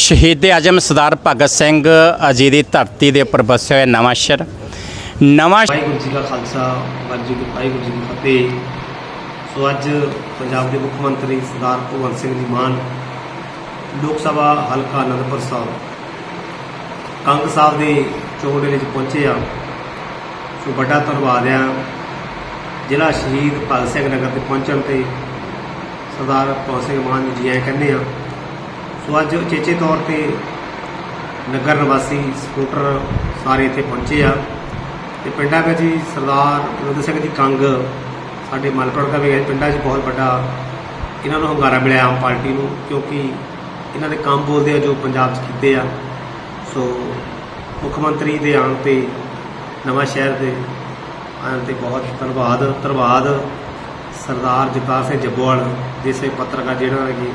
ਸ਼ਹੀਦ ਆਜਮ ਸਰਦਾਰ ਭਗਤ ਸਿੰਘ ਅਜੀ ਦੀ ਧਰਤੀ ਦੇ ਉੱਪਰ ਵਸਿਆ ਹੋਇਆ ਨਵਾਂ ਸ਼ਹਿਰ। ਨਵਾਂ ਵਾਹਿਗੁਰੂ ਜੀ ਕਾ ਖਾਲਸਾ, ਵਾਹਿਗੁਰੂ ਵਾਹਿਗੁਰੂ ਜੀ ਕੀ ਫਤਿਹ। ਸੋ ਅੱਜ ਪੰਜਾਬ ਦੇ ਮੁੱਖ ਮੰਤਰੀ ਸਰਦਾਰ ਭਗਵੰਤ ਸਿੰਘ ਜੀ ਮਾਨ ਲੋਕ ਸਭਾ ਹਲਕਾ ਅਨੰਦਪੁਰ ਸਾਹਿਬ, ਕੰਗ ਸਾਹਿਬ ਦੇ ਚੋਣ ਦੇ ਵਿੱਚ ਪਹੁੰਚੇ ਆ। ਸੋ ਵੱਡਾ ਧੰਨਵਾਦ ਆ ਜ਼ਿਲ੍ਹਾ ਸ਼ਹੀਦ ਭਗਤ ਸਿੰਘ ਨਗਰ ਤੇ ਪਹੁੰਚਣ ਤੇ ਸਰਦਾਰ ਭਗਵੰਤ ਸਿੰਘ ਮਾਨ ਨੂੰ ਜੀ ਆਇਆਂ ਕਹਿੰਦੇ ਆ। ਸੋ ਅੱਜ ਉਚੇਚੇ ਤੌਰ ਤੇ ਨਗਰ ਨਿਵਾਸੀ ਸਪੋਰਟਰ ਸਾਰੇ ਇੱਥੇ ਪਹੁੰਚੇ ਆ। ਤੇ ਪਿੰਡਾਂ ਵਿੱਚ ਹੀ ਸਰਦਾਰ ਬਲਵੰਤ ਸਿੰਘ ਜੀ ਕੰਗ ਸਾਡੇ ਮਲਪੜ ਦਾ ਵੀ ਪਿੰਡਾਂ 'ਚ ਬਹੁਤ ਵੱਡਾ ਇਹਨਾਂ ਨੂੰ ਹੰਗਾਰਾ ਮਿਲਿਆ ਆਮ ਪਾਰਟੀ ਨੂੰ, ਕਿਉਂਕਿ ਇਹਨਾਂ ਦੇ ਕੰਮ ਬੋਲਦੇ ਆ ਜੋ ਪੰਜਾਬ 'ਚ ਕੀਤੇ ਆ। ਸੋ ਮੁੱਖ ਮੰਤਰੀ ਦੇ ਆਉਣ ਤੇ, ਨਵਾਂ ਸ਼ਹਿਰ ਦੇ ਆਉਣ ਤੇ ਬਹੁਤ ਧੰਨਵਾਦ ਧੰਨਵਾਦ। ਸਰਦਾਰ ਜਗਤਾਰ ਸਿੰਘ ਜੱਬੋਵਾਲ, ਜਿਸੇ ਪੱਤਰਕਾਰ ਜਿਹੜਾ ਨੇ ਕਿ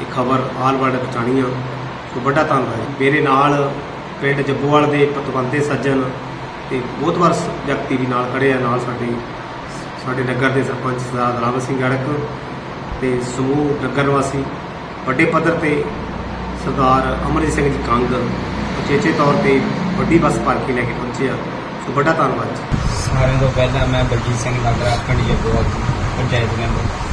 ਇਹ ਖਬਰ ਆਲ ਵਰਲਡ ਪਹੁੰਚਾਣੀ ਆ। ਸੋ ਵੱਡਾ ਧੰਨਵਾਦ। ਮੇਰੇ ਨਾਲ ਪਿੰਡ ਜੱਬੋਵਾਲ ਦੇ ਪਤਵੰਤੇ ਸੱਜਣ ਤੇ ਬਹੁਤ ਵਾਰ ਵਿਅਕਤੀ ਵੀ ਨਾਲ ਖੜੇ ਆ, ਨਾਲ ਸਾਡੇ ਸਾਡੇ ਨਗਰ ਦੇ ਸਰਪੰਚ ਸਰਦਾਰ ਰਾਮ ਸਿੰਘ ਗੜਕ ਤੇ ਸਮੂਹ ਨਗਰ ਨਿਵਾਸੀ, ਵੱਡੇ ਪੱਧਰ ਤੇ ਸਰਦਾਰ ਅਮਰਜੀਤ ਸਿੰਘ ਜੀ ਕੰਗ ਉਚੇਚੇ ਤੌਰ ਤੇ ਵੱਡੀ ਬੱਸ ਭਰ ਕੇ ਲੈ ਕੇ ਪਹੁੰਚੇ ਆ। ਸੋ ਵੱਡਾ ਧੰਨਵਾਦ ਜੀ। ਸਾਰਿਆਂ ਤੋਂ ਪਹਿਲਾਂ ਮੈਂ ਬਲਜੀਤ ਸਿੰਘ ਨਗਰ ਪਿੰਡ ਜੱਗੋਵਾਲ ਪੰਚਾਇਤ ਮੈਂਬਰ।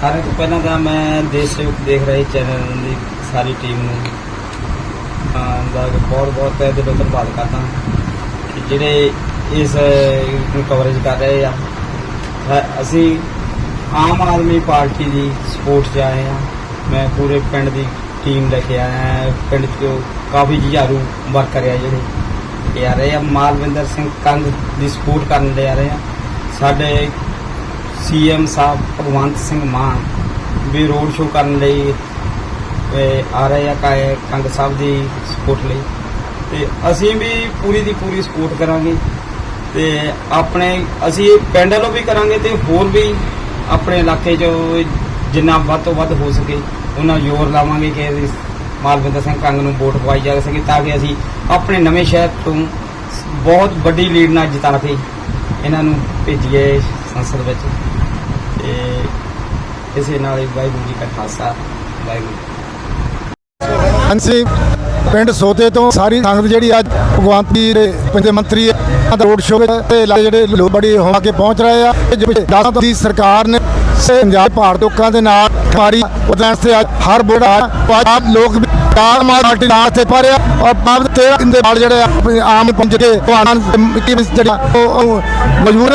ਸਾਰਿਆਂ ਤੋਂ ਪਹਿਲਾਂ ਤਾਂ ਮੈਂ ਦੇਸ਼ ਸੇਵਕ ਦੇਖ ਰਹੇ ਚੈਨਲ ਦੀ ਸਾਰੀ ਟੀਮ ਨੂੰ। ਦਾ ਬਹੁਤ ਬਹੁਤ ਤਹਿ ਦਿਲੋਂ ਧੰਨਵਾਦ ਕਰਦਾ ਕਿ ਜਿਹੜੇ ਇਸ ਨੂੰ ਕਵਰੇਜ ਕਰ ਰਹੇ ਆ। ਅਸੀਂ ਆਮ ਆਦਮੀ ਪਾਰਟੀ ਦੀ ਸਪੋਰਟ 'ਚ ਆਏ ਆ ਮੈਂ ਪੂਰੇ ਪਿੰਡ ਦੀ ਟੀਮ ਲੈ ਕੇ ਆਇਆ ਪਿੰਡ 'ਚੋਂ ਕਾਫੀ ਜੁਝਾਰੂ ਵਰਕਰ ਆ ਜਿਹੜੇ ਇਹ ਆ ਰਹੇ ਆ। ਮਾਲਵਿੰਦਰ ਸਿੰਘ ਕੰਗ ਦੀ ਸਪੋਰਟ ਕਰਨ ਲਈ ਆ ਰਹੇ ਆ। ਸਾਡੇ ਸੀਐਮ ਸਾਹਿਬ ਭਗਵੰਤ ਸਿੰਘ ਮਾਨ ਵੀ ਰੋਡ ਸ਼ੋਅ ਕਰਨ ਲਈ ਆ ਰਹੇ ਆ ਕਾਏ ਕੰਗ ਸਾਹਿਬ ਦੀ ਸਪੋਰਟ ਲਈ। ਤੇ ਅਸੀਂ ਵੀ ਪੂਰੀ ਦੀ ਪੂਰੀ ਸਪੋਰਟ ਕਰਾਂਗੇ ਤੇ ਆਪਣੇ, ਅਸੀਂ ਪਿੰਡ ਵੱਲੋਂ ਵੀ ਕਰਾਂਗੇ ਤੇ ਹੋਰ ਵੀ ਆਪਣੇ ਇਲਾਕੇ 'ਚ ਜਿੰਨਾ ਵੱਧ ਤੋਂ ਵੱਧ ਹੋ ਸਕੇ, ਉਹਨਾਂ ਜ਼ੋਰ ਲਾਵਾਂਗੇ ਕਿ ਇਸ ਮਾਲਵਿੰਦਰ ਸਿੰਘ ਕੰਗ ਨੂੰ ਵੋਟ ਪਵਾਈ ਜਾ ਸਕੇ ਤਾਂ ਕਿ ਅਸੀਂ ਆਪਣੇ ਨਵੇਂ ਸ਼ਹਿਰ ਤੋਂ ਬਹੁਤ ਵੱਡੀ ਲੀਡ ਨਾਲ ਜਿਤਾ ਕੇ ਇਹਨਾਂ ਨੂੰ ਭੇਜੀਏ ਸੰਸਦ ਵਿੱਚ। ਤੇ ਇਸੇ ਨਾਲ ਹੀ ਵਾਹਿਗੁਰੂ ਜੀ ਕਾ ਖਾਲਸਾ, ਵਾਹਿਗੁਰੂ ਹਾਂਜੀ, ਪਿੰਡ ਸੋਤੇ ਤੋਂ ਸਾਰੀ ਸੰਗਤ ਜਿਹੜੀ ਅੱਜ ਭਗਵੰਤ ਜੀ ਦੇ ਪੰਜ ਮੰਤਰੀ ਦਾ ਰੋਡ ਸ਼ੋਅ ਤੇ ਲਾ- ਜਿਹੜੇ ਲੋਕ ਬੜੀ ਹੋ ਕੇ ਪਹੁੰਚ ਰਹੇ ਆ, ਤੇ ਜੋ ਦਸਾਂ ਤੋਂ ਦੀ ਸਰਕਾਰ ਨੇ ਸੇ ਪੰਜਾਬ ਭਾਰਤ ਲੋਕਾਂ ਦੇ ਨਾਲ ਮਾਰੀ ਉਹਦਾਂ ਤੇ ਅੱਜ ਹਰ ਬੋੜਾ ਆਪ ਲੋਕ ਵੀ ਆਮ ਆਦਮੀ ਪਾਰਟੀ ਨਾਲ ਤੇ ਪੜਿਆ ਔਰ ਪਾਪ ਤੇਰਾ ਦੇ ਨਾਲ ਜਿਹੜੇ ਆਪਣੇ ਆਮ ਪੰਜ ਕੇ ਤੁਹਾਨਾਂ ਕੀ ਮਜਬੂਰ